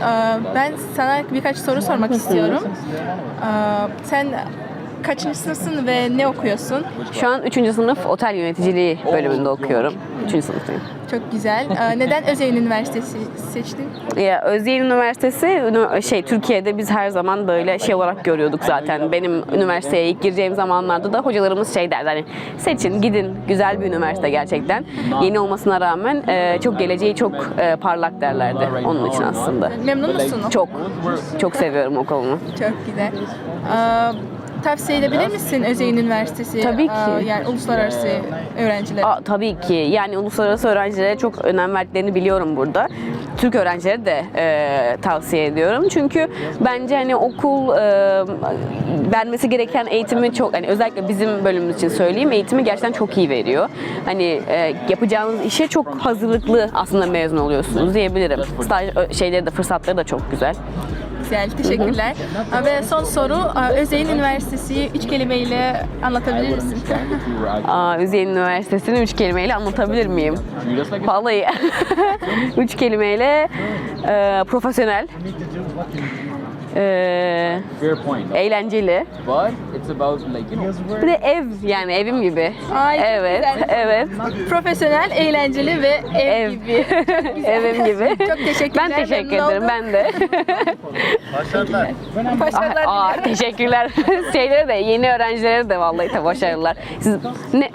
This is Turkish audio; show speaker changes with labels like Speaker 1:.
Speaker 1: Ee, Ben sana birkaç soru sormak istiyorum. Ee, Sen kaçıncı sınıfsın ve ne okuyorsun?
Speaker 2: Şu an 3. sınıf otel yöneticiliği bölümünde okuyorum. 3. sınıftayım.
Speaker 1: Çok güzel. Ee, Neden Özyeğin Üniversitesi seçtin?
Speaker 2: Ya Özyeğin Üniversitesi ünü- şey Türkiye'de biz her zaman böyle şey olarak görüyorduk zaten. Benim üniversiteye ilk gireceğim zamanlarda da hocalarımız şey derdi hani seçin gidin güzel bir üniversite gerçekten. Yeni olmasına rağmen e, çok geleceği çok e, parlak derlerdi onun için aslında.
Speaker 1: Memnun musun?
Speaker 2: Çok çok seviyorum okulumu.
Speaker 1: Çok güzel. Ee, Tavsiye edebilir misin Özyeğin Üniversitesi?
Speaker 2: Tabii ki.
Speaker 1: e, Yani uluslararası öğrenciler.
Speaker 2: Aa, tabii ki. Yani uluslararası öğrencilere çok önem verdiklerini biliyorum burada. Türk öğrencilere de e, tavsiye ediyorum. Çünkü bence hani okul e, vermesi gereken eğitimi çok hani özellikle bizim bölümümüz için söyleyeyim eğitimi gerçekten çok iyi veriyor. Hani e, yapacağınız işe çok hazırlıklı aslında mezun oluyorsunuz diyebilirim. Staj şeyleri de fırsatları da çok güzel.
Speaker 1: Güzel, teşekkürler. Ve son soru, Özyeğin Üniversitesi'yi üç kelimeyle anlatabilir misin?
Speaker 2: Aa, Üzeyir Üniversitesi'ni üç kelimeyle anlatabilir miyim? Vallahi üç kelimeyle e, profesyonel, e,
Speaker 3: Fair point.
Speaker 2: eğlenceli,
Speaker 3: But it's about like you know
Speaker 2: bir de ev yani evim gibi.
Speaker 1: Ay, çok
Speaker 2: evet,
Speaker 1: güzel.
Speaker 2: evet.
Speaker 1: Profesyonel, eğlenceli ve ev,
Speaker 2: Ev.
Speaker 1: gibi.
Speaker 2: Evim gibi.
Speaker 1: Çok teşekkürler.
Speaker 2: Ben teşekkür
Speaker 1: memnun
Speaker 2: ederim.
Speaker 1: oldum.
Speaker 2: Ben de.
Speaker 1: Başarılar
Speaker 2: Aa,
Speaker 1: diliyorum.
Speaker 2: teşekkürler. Şeylere de yeni öğrencilere de vallahi de başarılar. Siz ne?